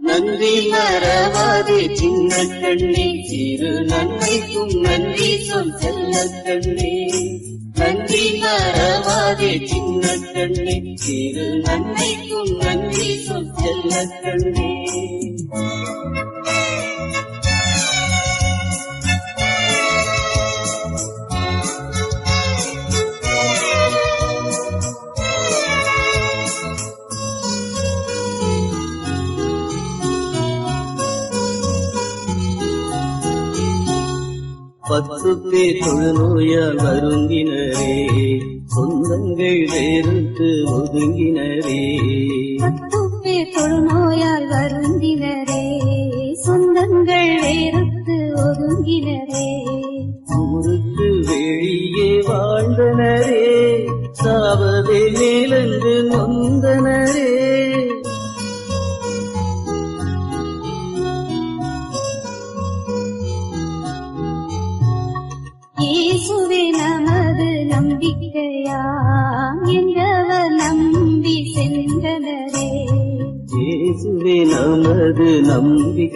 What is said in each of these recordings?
நன்றி மறவாதே சின்ன கண்ணே சிறு நன்மைக்கும் நன்றி சொல் செல்ல கண்ணே நன்றி மறவாதே சின்ன கண்ணே. திரு நன்மைக்கும் நன்றி சொல் செல்ல கண்ணே. பத்து பேர் தொழுநோயால் வருந்தினரே சொந்தங்கள் வேறுத்து ஒதுங்கினரே. பத்துப்பே தொழுநோயால் வருந்தினரே. சொந்தங்கள் வேறுத்து ஒதுங்கினரே. ஊருக்கு வெளியே வாழ்ந்தனரே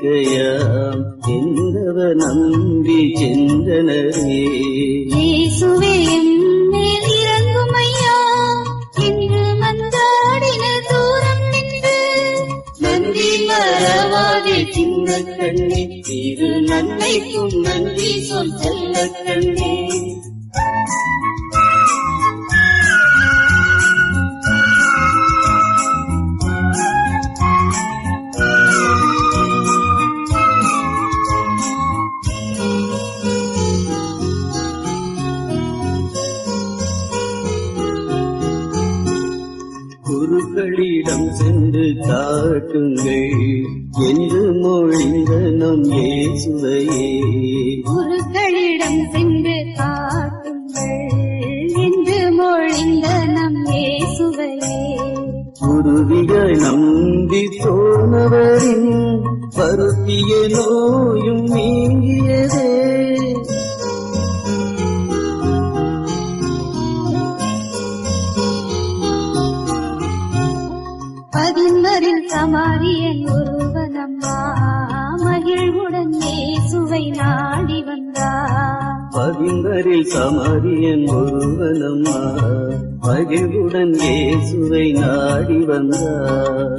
நம்பிக்கையாம் எந்தவ நம்பி சென்றனரே இயேசுவே எம்மேல் இறங்கும் ஐயா என்று மன்றாடின தூரம் நின்று நன்றி மறவாதே சின்ன கண்ணே நன்மைக்கும் நன்றி சொல் செல்ல கண்ணே குருக்களிடம் சென்று காட்டுங்கள். என்று மொழிந்த நம் இயேசுவையே. குருக்களிடம் சென்று காட்டுங்கள். என்று மொழிந்த நம் இயேசுவையே. குருவிகள் நம்பி போனவரின் பருத்திய நோயும் நீங்கியதே. சமாரியன் ஒருவனம்மா மகிழ்வுடன் இயேசுவை நாடி வந்தார் பதிந்தரில் சமரியன் ஒருவனம்மா மகிழ்வுடன் இயேசுவை நாடி வந்தார்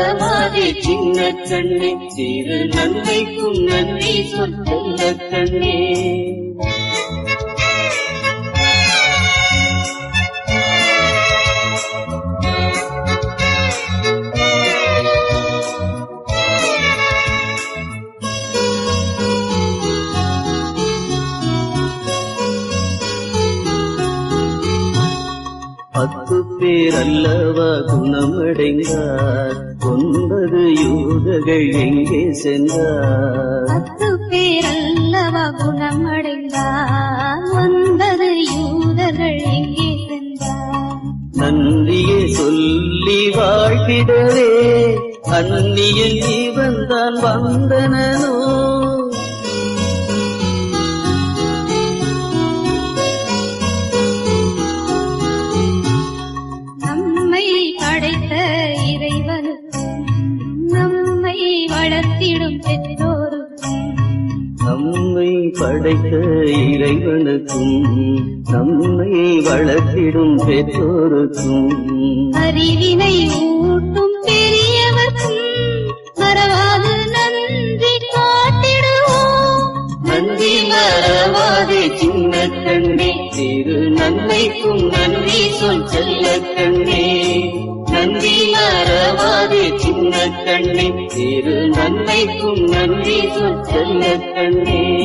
மறவாதே சின்ன கண்ணே சிறு நன்மைக்கும் நன்றி சொல்லுங்க கண்ணே. பத்து பேர் அல்லவா குணமடைந்தார். ஒன்பது யூதர்கள் எங்கே சென்றார்? பத்து பேரல்லவா குணமடைந்தார். ஒன்பது யூதர்கள் எங்கே சென்றார்? நன்றியை சொல்லி வாழ்த்திடவே அந்நியன் இவன் தான் வந்தனோ நம்மை படைத்த இறைவனுக்கும் நம்மை வளர்த்திடும் பெற்றோருக்கும். அறிவினை ஊட்டும் பெரியவர்க்கும் மறவாது நன்றி காட்டிடுவோம். நன்றி மறவாதே சின்ன கண்ணே சிறு நன்மைக்கும் நன்றி சொல் செல்ல கண்ணே. நன்றி மறவாதே சின்ன கண்ணே. திரு நன்மைக்கும் நன்றி சொல் செல்ல கண்ணே.